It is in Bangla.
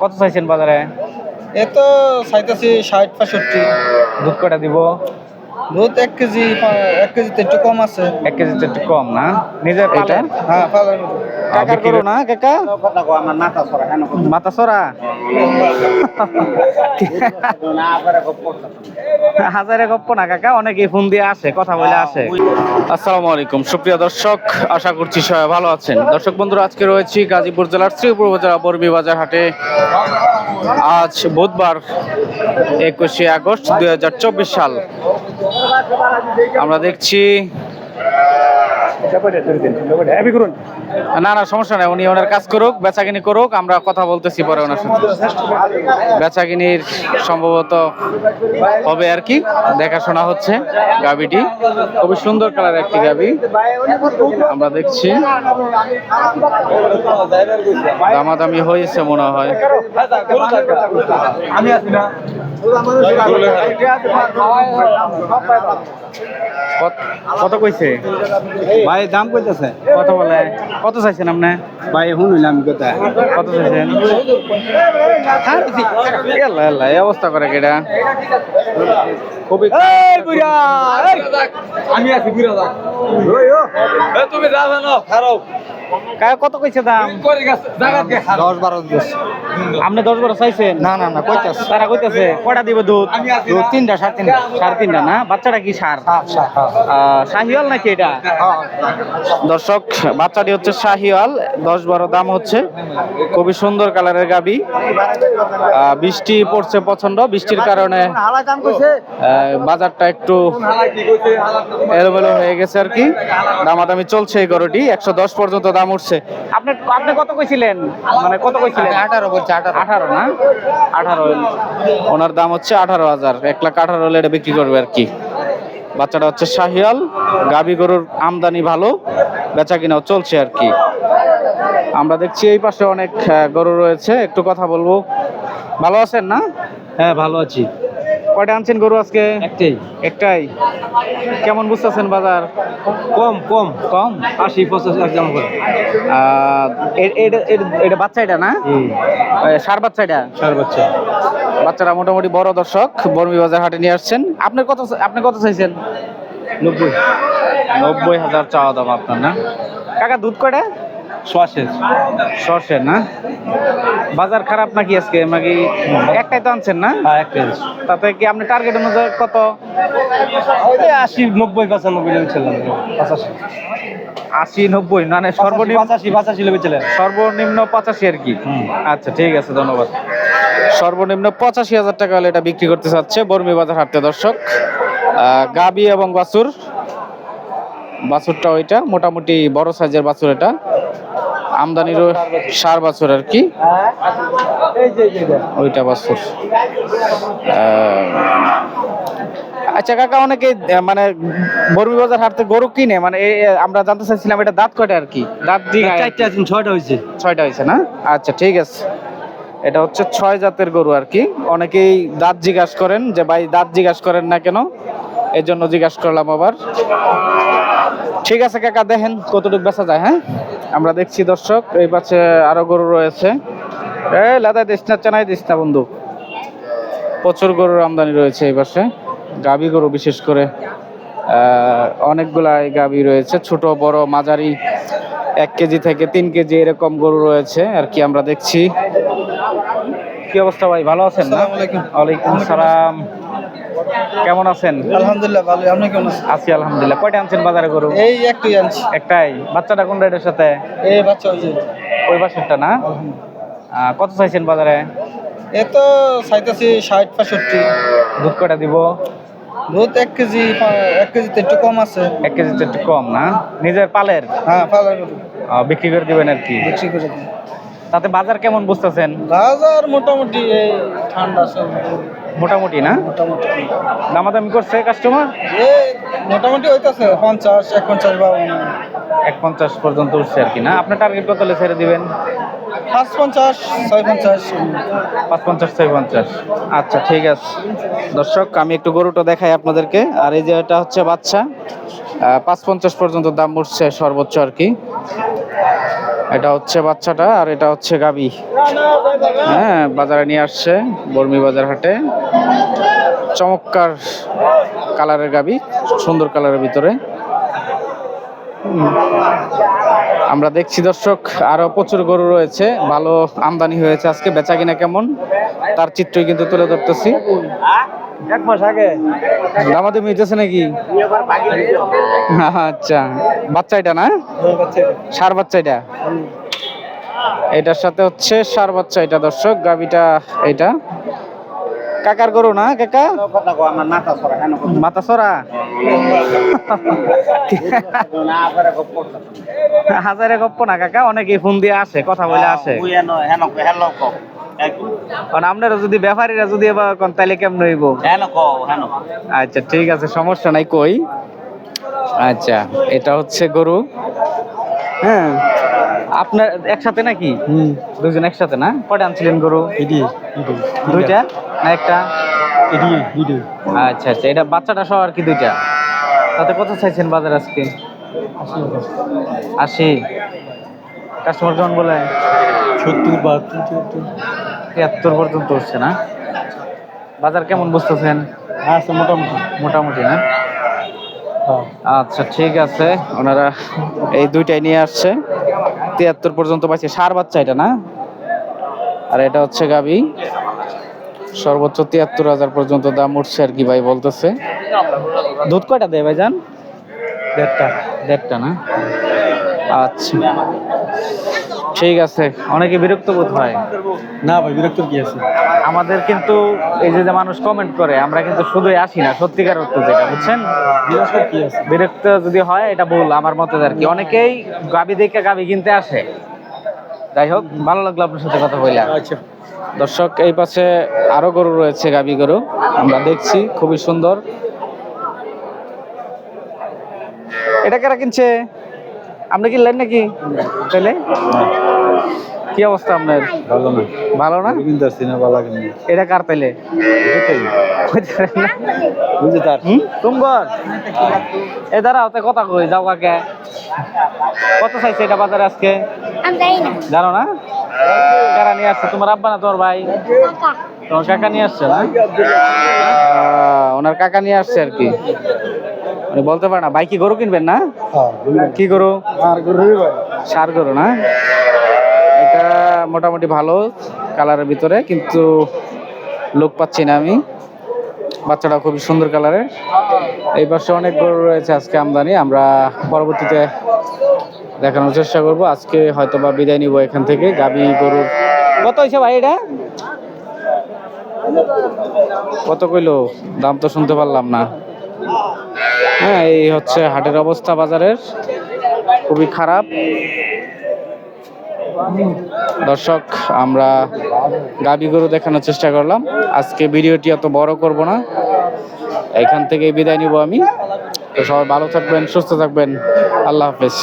কত চাইছেন বাজারে? এ তো চাইতেছি ষাট পঁয়ষট্টি। দুধ কটা দিব? দুধ এক কেজি এক কেজিতে একটু কম আছে। এক কেজিতে একটু কম না? নিজের এটা হ্যাঁ পালার কাকার করো না কাকা? মাথা সরা হাজারে গপ্প না কাকা? অনেকেই ফোন দিয়ে আসে কথা বলে আসে। আসসালামু আলাইকুম। সুপ্রিয় দর্শক আশা করছি সবাই ভালো আছেন। দর্শক বন্ধুরা আজকে রয়েছি গাজীপুর জেলার শ্রীপুর উপজেলা বর্মী বাজার হাটে। আজ বুধবার একুশে আগস্ট দুই হাজার চব্বিশ সাল। আমরা দেখছি না না, সমস্যা নাই। উনি ওনার কাজ করুক, বেচাকিনি করুক, আমরা কথা বলতেছি পরে ওনার সাথে। বেচাকিনির সম্ভবত হবে আর কি। দেখাশোনা হচ্ছে গাবিটি খুবই সুন্দর কালার একটি গাবি আমরা দেখছি। দামাদামি হয়েছে মনে হয়। আমি কত- কত কইছে? ভাই দাম কইতেছে? কত বলে? কত চাইছেন আপনি? ভাই শুনলাম কথা। কত চাইছেন? এই অবস্থা করে কেডা? খুবই আমি আছি বুড়া তুমি যাবে না খারাপ। কাকা কত কইছে দাম? করে গেছে জায়গাতে দশ বারো দিয়েছে। আপনি দশ বারো চাইছেন? না না না কইতাছে। তারা কইতাছে কটা দিবে দুধ? দুধ তিনটা সাড়ে তিনটা। সাড়ে তিনটা না? বাচ্চাটা কি সার? শাহিওয়াল নাকি এটা? দর্শক বাচ্চাটি হচ্ছে শাহিওয়াল দশ বারো দাম হচ্ছে। খুবই সুন্দর কালারের গাবি। আহ, বৃষ্টি পড়ছে প্রচণ্ড বৃষ্টির কারণে বাজারটা একটু এলোমেলো হয়ে গেছে আর কি। দামাদামি চলছে এই গরুটি একশো দশ পর্যন্ত দাম উঠছে। আপনি আপনি কত কইছিলেন? মানে কত কইছিলেন? আঠারো বলছে আঠারো। আঠারো না? আঠারো। ওনার দাম হচ্ছে আঠারো হাজার। এক লাখ আঠারো হলে এটা বিক্রি করবে আর কি। বাচ্চাটা হচ্ছে শাহিয়াল। গাবি গরুর আমদানি ভালো। বেচা কিনাও চলছে আর কি। আমরা দেখছি এই পাশে অনেক গরু রয়েছে। একটু কথা বলব। ভালো আছেন না? হ্যাঁ ভালো আছি। কয়টা আনছেন গরু আজকে? একটাই। একটাই। কেমন বুঝতেছেন বাজার? কম কম। কম? আশি পঁচাশি একদম করে। আহ, এ- এ- এ- এটা বাচ্চা এটা না? সার বাচ্চা এটা? চার বাচ্চা। বাচ্চারা মোটামুটি বড় দর্শক বর্মী বাজার হাটে নিয়ে আসছেন। আপনি কত আপনি কত চাইছেন? নব্বই। নব্বই হাজার চাওয়া দাম আপনার না? কাকা দুধ কয়টা? সোয়াশের সর্ষের না? বাজার খারাপ নাকি আজকে? নাকি একটাই তো আনছেন না? হ্যাঁ একটাই তাতে কি আপনি টার্গেট অনুযায়ী কত? আশি নব্বই পঁচানব্বই ছিলাম। পঁচাশি। আশি নব্বই মানে সর্বনিম্ন পঁচাশি পঁচাশি ছিলেন সর্বনিম্ন পঁচাশি আর কি। আচ্ছা ঠিক আছে ধন্যবাদ। সর্বনিম্ন পঁচাশি হাজার টাকা হলে এটা বিক্রি করতে চাচ্ছে বর্মী বাজার হাটতে দর্শক। গাবি এবং বাছুর। বাছুরটা ওইটা মোটামুটি বড় সাইজের বাছুর এটা। আমদানিরও সার বাছুর আর কি? ওইটা বাছুর। আচ্ছা কাকা অনেকে মানে বর্মী বাজার হাটতে গরু কিনে মানে আমরা জানতে চাইছিলাম এটা দাঁত কয়টা আর কি? দাঁত চারটে আছে ছয়টা হয়েছে। ছয়টা হয়েছে না? আচ্ছা ঠিক আছে। এটা হচ্ছে ছয় জাতের গরু আর কি। অনেকেই দাঁত জিজ্ঞাসা করেন যে ভাই দাঁত জিজ্ঞাসা করেন না কেন? এর জন্য জিজ্ঞাসা করলাম আবার। ঠিক আছে কাকা দেখেন কতটুকু বেচা যায় হ্যাঁ? আমরা দেখছি দর্শক এই পাশে আরও গরু রয়েছে। এই লাদা দিস না চেনাই দিস না বন্ধু। প্রচুর গরুর আমদানি রয়েছে এই পাশে। গাবি গরু বিশেষ করে আহ, অনেকগুলাই গাবি রয়েছে ছোট বড় মাঝারি এক কেজি থেকে তিন কেজি এরকম গরু রয়েছে আর কি আমরা দেখছি। কি অবস্থা ভাই ভালো আছেন না? ওয়ালাইকুম সালাম। কেমন আছেন? আলহামদুলিল্লাহ ভালো আপনি কেমন আছেন? আছি আলহামদুলিল্লাহ। কয়টা আনছেন বাজারে গরু? এই একটু আনছি। একটাই? বাচ্চাটা কোন রেটের সাথে? এই বাচ্চা হয়েছে ওই পাশেরটা না? কত চাইছেন বাজারে? এ তো চাইতেছি ষাট পঁয়ষট্টি। দুধ কয়টা দিব? দুধ এক কেজি এক কেজিতে একটু কম আছে। এক কেজিতে একটু কম না? নিজের পালের? হ্যাঁ পালের। বিক্রি করে দিবেন আর কি? বিক্রি করে দিই তাতে বাজার কেমন বুঝতেছেন? বাজার মোটামুটি এই ঠান্ডা সব মোটামুটি না? মোটামুটি। দামাদামি করছে কাস্টমার মোটামুটি হইতাছে পঞ্চাশ এক পঞ্চাশ বা এক পঞ্চাশ পর্যন্ত উঠছে আর কি না? আপনার টার্গেট কত ছেড়ে দিবেন? পাঁচ পঞ্চাশ ছয় পঞ্চাশ পাঁচ পঞ্চাশ ছয় পঞ্চাশ আচ্ছা ঠিক আছে। দর্শক আমি একটু গরুটা দেখাই আপনাদেরকে। আর এই যে এটা হচ্ছে বাচ্চা পাঁচ পঞ্চাশ পর্যন্ত দাম উঠছে সর্বোচ্চ আর কি। এটা হচ্ছে বাচ্চাটা আর এটা হচ্ছে গাবি হ্যাঁ বাজারে নিয়ে আসছে বর্মি বাজার হাটে চমৎকার কালারের গাবি, সুন্দর কালারের ভিতরে। আমরা দেখছি দর্শক আরও প্রচুর গরু রয়েছে ভালো আমদানি হয়েছে আজকে বেচা কিনা কেমন তার চিত্রই কিন্তু তুলে ধরতেছি। এক মাস আগে। দামাতে মিটেছে নাকি? আচ্ছা বাচ্চা এটা না? সার বাচ্চা এটা এটার সাথে হচ্ছে সার বাচ্চা এটা দর্শক গাবিটা এটা কাকার গরু না, কাকা? মাথা সরা হাজারে গপ্প না, কাকা? অনেকে ফোন দিয়ে আসে, কথা বলে আসে। আপনারা যদি ব্যাপারীরা যদি এবার তাইলে কেমন হইব? আচ্ছা ঠিক আছে, সমস্যা নাই, কই? আচ্ছা এটা হচ্ছে গরু। হ্যাঁ। আপনার একসাথে নাকি? হুম। দুজন একসাথে না? কটা আনছিলেন গরু? দুইটা? না একটা? আচ্ছা আচ্ছা। এটা বাচ্চাটা সহ আর কি দুইটা? তাতে কত চাইছেন বাজার আজকে? আশি কাস্টমার কেমন বলে সত্তর বাহাত্তর তিয়াত্তর পর্যন্ত উঠছে না? বাজার কেমন বুঝতেছেন? আছে মোটামুটি। মোটামুটি না? হ্যাঁ। আচ্ছা ঠিক আছে। ওনারা এই দুইটাই নিয়ে আসছে। তিয়াত্তর পর্যন্ত পাইছে। সার বাচ্চা এটা না? আর এটা হচ্ছে গাবি। সর্বোচ্চ তিয়াত্তর হাজার পর্যন্ত দাম উঠছে আর কি ভাই বলতেছে। দুধ কয়টা দেয় ভাই যান দেড়টা। দেড়টা না? আচ্ছা। ঠিক আছে। অনেকে বিরক্ত বোধ হয়। না ভাই বিরক্তর কি আছে? আমাদের কিন্তু এই যে মানুষ কমেন্ট করে আমরা কিন্তু শুধুই আসি না সত্যিকার অর্থ যেটা বুঝছেন? বিরক্ত যদি হয় এটা ভুল আমার মতে আর কি। অনেকেই গাবি দেখে গাবি কিনতে আসে। যাই হোক ভালো লাগল আপনার সাথে কথা বললাম আচ্ছা। দর্শক এই পাশে আরও গরু রয়েছে গাবি গরু। আমরা দেখছি খুবই সুন্দর। এটা কারা কিনছে? আপনি কি কিনলেন নাকি? তাহলে কি অবস্থা আপনার? ভালো না। ভালো না? কিন্তু আসছি না ভালো লাগে না। এটা কার তাইলে? বুঝে তার হুম? তুমগর? এ দাঁড়াও তে কথা কই যাও কাকে? কত চাইছে এটা বাজারে আজকে? আমি জানি না। জানো না? কারা নিয়ে আসছে? তোমার আব্বা না তোমার ভাই? কাকা। তোমার কাকা নিয়ে আসছে না? ওনার কাকা নিয়ে আসছে আর কি। বলতে পারে না। ভাই কি গরু কিনবেন না? কি গরু? গরু সার গরু না? এটা মোটামুটি ভালো কালারের ভিতরে কিন্তু লোক পাচ্ছি না আমি। বাচ্চাটা খুবই সুন্দর কালারের। এই পাশে অনেক গরু রয়েছে আজকে আমদানি। আমরা পরবর্তীতে দেখানোর চেষ্টা করব। আজকে হয়তো বা বিদায় নিব এখান থেকে। গাবি গরুর কত হয়েছে ভাই এটা? কত কইলো? দাম তো শুনতে পারলাম না। হ্যাঁ এই হচ্ছে হাটের অবস্থা বাজারের। খুবই খারাপ। দর্শক, আমরা গাবি গরু দেখানোর চেষ্টা করলাম। আজকে ভিডিওটি অত বড় করব না। এখান থেকে বিদায় নিব আমি। তো সবাই ভালো থাকবেন, সুস্থ থাকবেন। আল্লাহ হাফেজ।